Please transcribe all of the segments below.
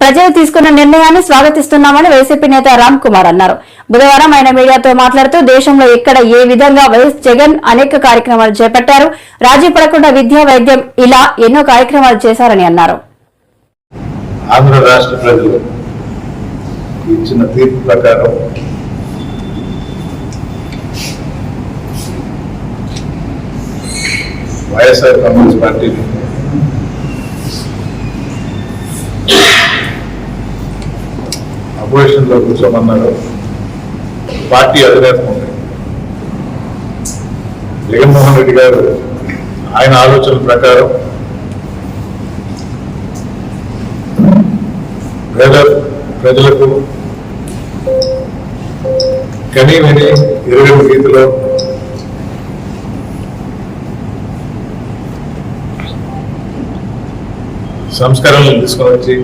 ప్రజలు తీసుకున్న నిర్ణయాన్ని స్వాగతిస్తున్నామని వైసీపీ నేత రామ్ కుమార్ అన్నారు. బుధవారం ఆయన మీడియాతో మాట్లాడుతూ దేశంలో ఇక్కడ ఏ విధంగా వైఎస్ జగన్ అనేక కార్యక్రమాలు చేపట్టారు రాజీ పడకుండా విద్యా వైద్యం ఇలా ఎన్నో కార్యక్రమాలు చేశారని అన్నారు. ఆంధ్ర రాష్ట్ర ప్రజలు ఇచ్చిన తీర్పు ప్రకారం వైఎస్ఆర్ కాంగ్రెస్ పార్టీని అపోజిషన్లో కూర్చోమన్నారు. పార్టీ అధినేత ఉంది జగన్మోహన్ రెడ్డి గారు ఆయన ఆలోచన ప్రకారం ప్రజ ప్రజలకు కనీ విని ఇరవై రీతిలో సంస్కరణలు తీసుకొని వచ్చి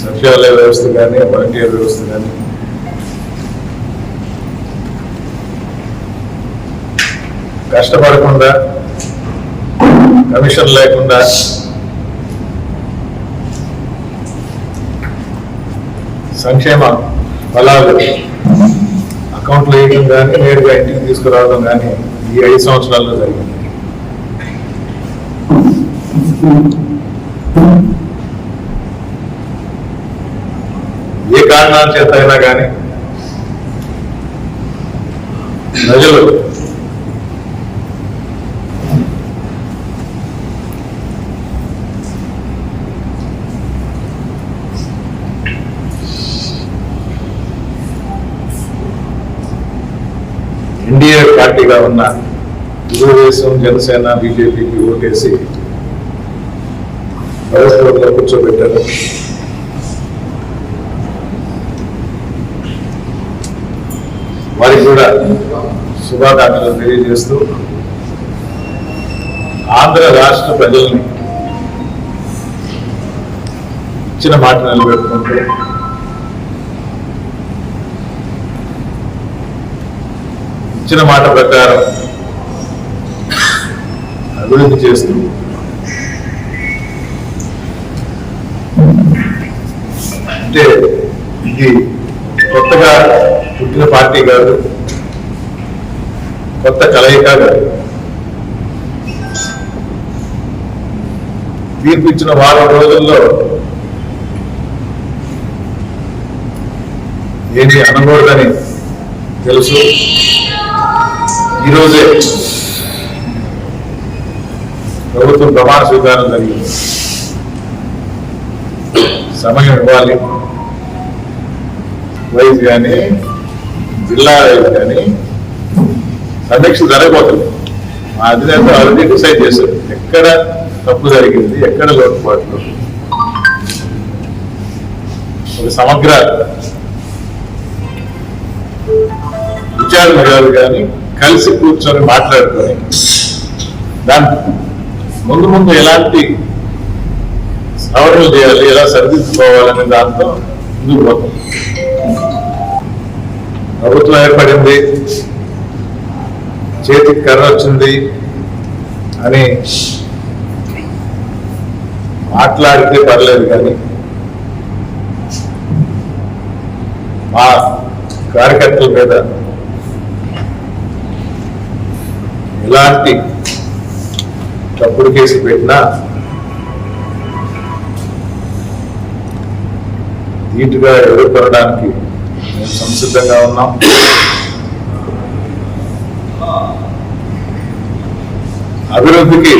సచివాలయ వ్యవస్థ కానీ వాలంటీర్ వ్యవస్థ కానీ. కష్టపడకుండా కమిషన్ లేకుండా సంక్షేమ ఫలాలు అకౌంట్లు వేయడం కానీ నేరుగా ఇంటికి తీసుకురావడం కానీ ఈ ఐదు సంవత్సరాల్లో జరిగింది ఏ కారణాల చేత అయినా కానీ ప్రజలు పార్టీగా ఉన్న తెలుగుదేశం జనసేన బీజేపీకి ఓటేసి ప్రభుత్వంలో కూర్చోబెట్టారు. వారికి కూడా శుభాకాంక్షలు తెలియజేస్తూ ఆంధ్ర రాష్ట్ర ప్రజల్ని ఇచ్చిన మాట నిలబెట్టుకుంటూ ఇచ్చిన మాట ప్రకారం అభివృద్ధి చేస్తూ అంటే ఇది కొత్తగా పుట్టిన పార్టీ కాదు కొత్త కలయిక కాదు. తీర్పు ఇచ్చిన వారం రోజుల్లో ఏమి అనకూడదని తెలుసు. ఈరోజే ప్రభుత్వం ప్రమాణ స్వీకారం జరిగింది. సమయం ఇవ్వాలి. వైజ్ కానీ జిల్లా వైజ్ కానీ సమీక్ష జరగబోతుంది. మా అధినేత ఆల్రెడీ డిసైడ్ చేశారు. ఎక్కడ తప్పు జరిగింది ఎక్కడ లోటుపాట్లు ఒక సమగ్ర విచారణ కాదు కానీ కలిసి కూర్చొని మాట్లాడుకొని దాని ముందు ముందు ఎలాంటి సవరణలు చేయాలి ఎలా సరిదిద్దుకోవాలనే దాంతో ముందుకు పోతాం ప్రభుత్వం ఏర్పడింది చేతికి కర్ర వచ్చింది అని మాట్లాడితే పర్లేదు కానీ మా కార్యకర్తల మీద ఎలాంటి తప్పుడు కేసు పెట్టినా నీటుగా ఎదుర్కొనడానికి మేము సంసిద్ధంగా ఉన్నాం అభివృద్ధికి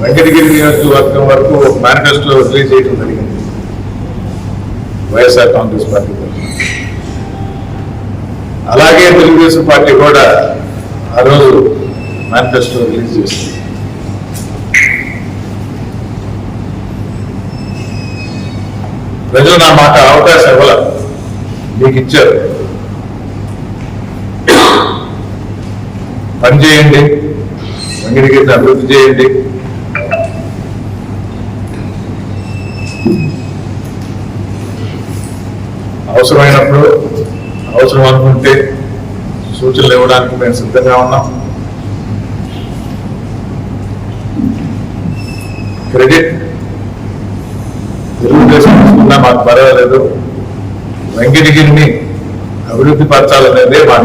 వెంకటగిరి నియోజకవర్గం వరకు ఒక మేనిఫెస్టో రిలీజ్ చేయడం జరిగింది వైఎస్ఆర్ కాంగ్రెస్ పార్టీ తరఫున. అలాగే తెలుగుదేశం పార్టీ కూడా ఆ రోజు మేనిఫెస్టో రిలీజ్ చేసింది. ప్రజలు నా మాట అవకాశం ఇవ్వాల మీకు ఇచ్చారు. పని చేయండి వెంకటగిరిని అభివృద్ధి చేయండి. అవసరమైనప్పుడు అవసరం అనుకుంటే సూచనలు ఇవ్వడానికి మేము సిద్ధంగా ఉన్నాం. క్రెడిట్ తెలుగుదేశం తీసుకున్నా మాకు పర్వాలేదు. వెంకటగిరిని అభివృద్ధి పరచాలనేదే మా